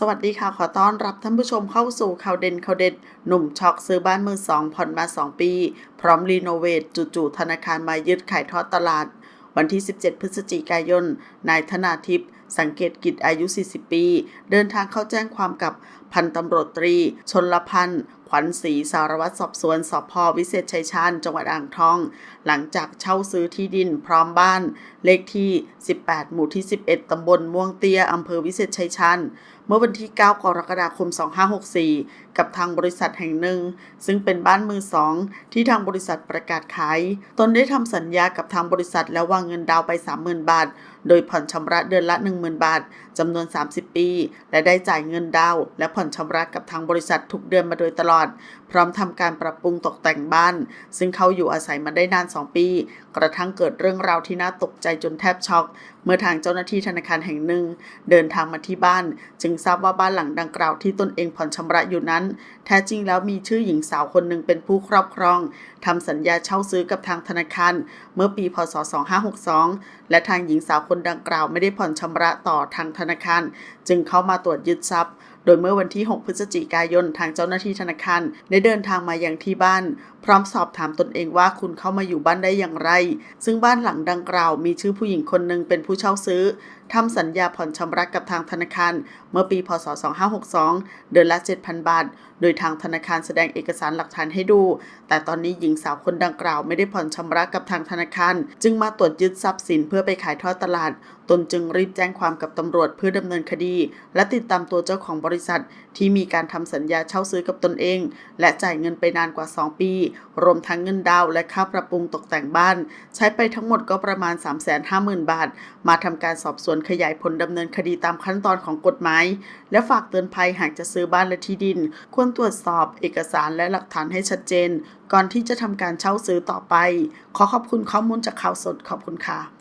สวัสดีค่ะ ขอต้อนรับท่านผู้ชมเข้าสู่ข่าวเด่นข่าวเด็ด หนุ่มช็อกซื้อบ้านมือสองผ่อนมา 2 ปี พร้อมรีโนเวทจู่ๆธนาคารมายึดขายทอดตลาด วันที่ 17 พฤศจิกายน นายธนาทิพย์สังเกตกิจอายุ 40 ปี เดินทางเข้าแจ้งความกับพันตำรวจตรี ชนลพันธ์ ขวัญศรีสารวัตรสอบสวนสพวิเศษชัยชาญจังหวัดอ่างทอง หลังจากเช่าซื้อที่ดินพร้อมบ้าน เลขที่ 18 หมู่ที่ 11 ตำบลม่วงเตี้ยอำเภอวิเศษชัยชาญเมื่อวันที่ 9 กรกฎาคม 2564 กับทางบริษัทแห่งหนึ่ง ซึ่งเป็นบ้านมือสองที่ทางบริษัทประกาศขาย ตนได้ทำสัญญากับทางบริษัทแล้ววางเงินดาวน์ไป 30,000 บาท โดยผ่อนชำระเดือนละ 10,000 บาทจำนวน 30 ปี และได้จ่ายเงินดาว และผ่อนชำระกับทางบริษัททุกเดือนมาโดยตลอด พร้อมทำการปรับปรุงตกแต่งบ้าน ซึ่งเขาอยู่อาศัยมาได้นาน 2 ปี กระทั่งเกิดเรื่องราวที่น่าตกใจจนแทบช็อก เมื่อทางเจ้าหน้าที่ธนาคารแห่งหนึ่ง เดินทางมาที่บ้าน จึงทราบว่าบ้านหลังดังกล่าวที่ตนเองผ่อนชำระอยู่นั้น แท้จริงแล้วมีชื่อหญิงสาวคนหนึ่งเป็นผู้ครอบครองทำสัญญาเช่าซื้อกับทางธนาคาร เมื่อปีพศ 2562 และทางหญิงสาวคนดังกล่าวไม่ได้ผ่อนชำระต่อทางธนาคาร จึงเข้ามาตรวจยึดทรัพย์ โดยเมื่อวันที่ 6 พฤศจิกายนทางเจ้าหน้าที่ธนาคารได้เดินทางมายังที่บ้าน พร้อมสอบถามตนเองว่าคุณเข้ามาอยู่บ้านได้อย่างไร ซึ่งบ้านหลังดังกล่าวมีชื่อผู้หญิงคนหนึ่งเป็นผู้เช่าซื้อทำสัญญาผ่อนชำระกับทางธนาคาร เมื่อปี พศ 2562 เดือนละ 7,000 บาท โดยทางธนาคารแสดงเอกสารหลักฐานให้ดู แต่ตอนนี้หญิงสาวคนดังกล่าวไม่ได้ผ่อนชำระกับทางธนาคาร จึงมาตรวจยึดทรัพย์สินเพื่อไปขายทอดตลาด ตนจึงรีบแจ้งความกับตำรวจเพื่อดำเนินคดี และติดตามตัวเจ้าของบริษัทที่มีการทำสัญญาเช่าซื้อกับตนเอง และจ่ายเงินไปนานกว่า 2 ปี รวมทั้งเงินดาวและค่าปรับปรุงตกแต่งบ้าน ใช้ไปทั้งหมดก็ประมาณ 350,000 บาท มาทำการสอบสวนขยายผลดำเนินคดีตามขั้นตอนของกฎหมาย และฝากเตือนภัยหากจะซื้อบ้านและที่ดิน ควรตรวจสอบเอกสารและหลักฐานให้ชัดเจน ก่อนที่จะทำการเช่าซื้อต่อไป ขอขอบคุณข้อมูลจากข่าวสดขอบคุณค่ะ